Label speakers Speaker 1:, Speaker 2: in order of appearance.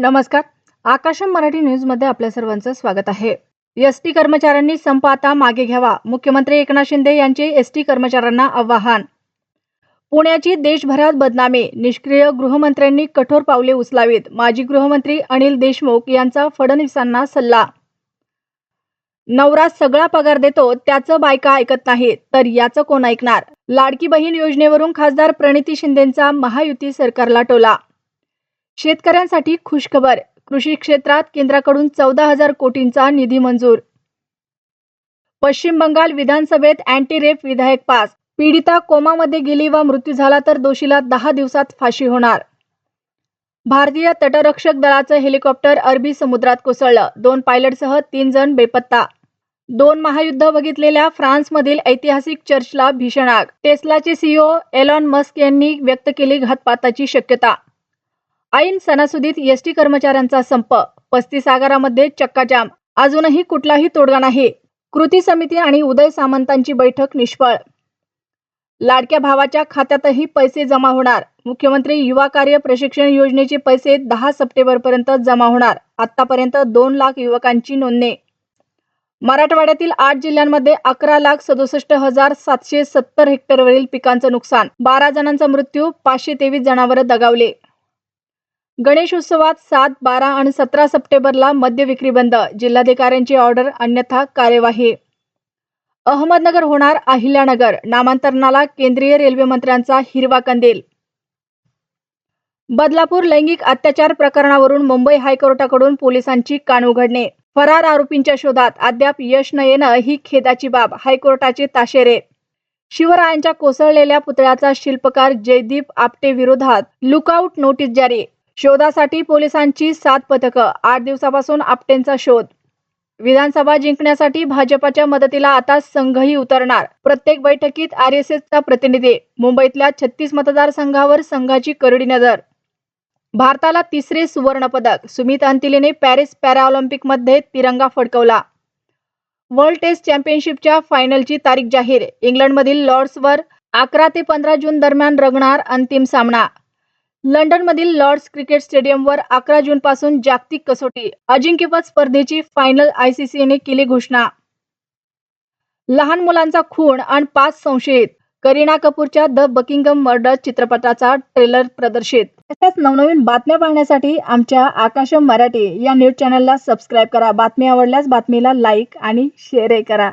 Speaker 1: नमस्कार. आकाशम मराठी न्यूजमध्ये आपल्या सर्वांचं स्वागत आहे. एस टी कर्मचाऱ्यांनी संप आता मागे घ्यावा. मुख्यमंत्री एकनाथ शिंदे यांचे एस टी कर्मचाऱ्यांना आवाहन. पुण्याची देशभरात बदनामी. निष्क्रिय गृहमंत्र्यांनी कठोर पावले उचलावीत. माजी गृहमंत्री अनिल देशमुख यांचा फडणवीसांना सल्ला. नवरा सगळा पगार देतो त्याचं बायका ऐकत नाही तर याचं कोण ऐकणार? लाडकी बहीण योजनेवरून खासदार प्रणिती शिंदेंचा महायुती सरकारला टोला. शेतकऱ्यांसाठी खुशखबर. कृषी क्षेत्रात केंद्राकडून चौदा हजार कोटींचा निधी मंजूर. पश्चिम बंगाल विधानसभेत अँटी रेप विधेयक पास. पीडिता कोमामध्ये गेली व मृत्यू झाला तर दोषीला दहा दिवसात फाशी होणार. भारतीय तटरक्षक दलाचं हेलिकॉप्टर अरबी समुद्रात कोसळलं. दोन पायलटसह तीन जण बेपत्ता. दोन महायुद्ध बघितलेल्या फ्रान्समधील ऐतिहासिक चर्चला भीषण आग. टेस्लाचे सीईओ एलॉन मस्क यांनी व्यक्त केली घातपाताची शक्यता. ऐन सणासुदीत एसटी कर्मचाऱ्यांचा संप पस्तीस आगारामध्ये चक्काजाम. अजूनही कुठलाही तोडगा नाही. कृती समिती आणि उदय सामंतांची बैठक निष्फळ. लाडक्या भावाच्या खात्यातही पैसे जमा होणार. मुख्यमंत्री युवा कार्य प्रशिक्षण योजनेचे पैसे दहा सप्टेंबर पर्यंत जमा होणार. आतापर्यंत दोन लाख युवकांची नोंदणी. मराठवाड्यातील आठ जिल्ह्यांमध्ये अकरा लाख सदुसष्ट हजार सातशे सत्तर हेक्टरवरील पिकांचं नुकसान. बारा जणांचा मृत्यू पाचशे तेवीस जणांवर दगावले. गणेश उत्सवात सात बारा आणि सतरा सप्टेंबरला मद्य विक्री बंद. जिल्हाधिकाऱ्यांची ऑर्डर अन्यथा कार्यवाही. अहमदनगर होणार अहिल्यानगर. नामांतरणाला केंद्रीय रेल्वे मंत्र्यांचा हिरवा कंदील. बदलापूर लैंगिक अत्याचार प्रकरणावरून मुंबई हायकोर्टाकडून पोलिसांची कान उघडणे. फरार आरोपींच्या शोधात अद्याप यश न येणं ही खेदाची बाब. हायकोर्टाचे ताशेरे. शिवरायांच्या कोसळलेल्या पुतळ्याचा शिल्पकार जयदीप आपटे विरोधात लुकआउट नोटीस जारी. शोधासाठी पोलिसांची सात पथकं आठ दिवसापासून आपटेंचा शोध. विधानसभा जिंकण्यासाठी भाजपाच्या मदतीला आता संघही उतरणार. प्रत्येक बैठकीत आर एस एसचा प्रतिनिधी मुंबईतल्या छत्तीस मतदारसंघावर संघाची करडी नजर. भारताला तिसरे सुवर्णपदक सुमित अंतिलेने पॅरिस पॅराऑलिम्पिकमध्ये तिरंगा फडकवला. वर्ल्ड टेस्ट चॅम्पियनशिपच्या फायनलची तारीख जाहीर इंग्लंडमधील लॉर्ड्सवर अकरा ते पंधरा जून दरम्यान रंगणार अंतिम सामना. लंडनमधील लॉर्ड्स क्रिकेट स्टेडियमवर अकरा जूनपासून जागतिक कसोटी अजिंक्यपद स्पर्धेची फायनल आयसीसीने केली घोषणा. लहान मुलांचा खून आणि पाच संशयित करीना कपूरच्या द बकिंगम मर्डर चित्रपटाचा ट्रेलर प्रदर्शित. तसेच नवनवीन बातम्या पाहण्यासाठी आमच्या आकाशम मराठी या न्यूज चॅनलला सबस्क्राईब करा. बातमी आवडल्यास बातमीला लाईक आणि शेअरही करा.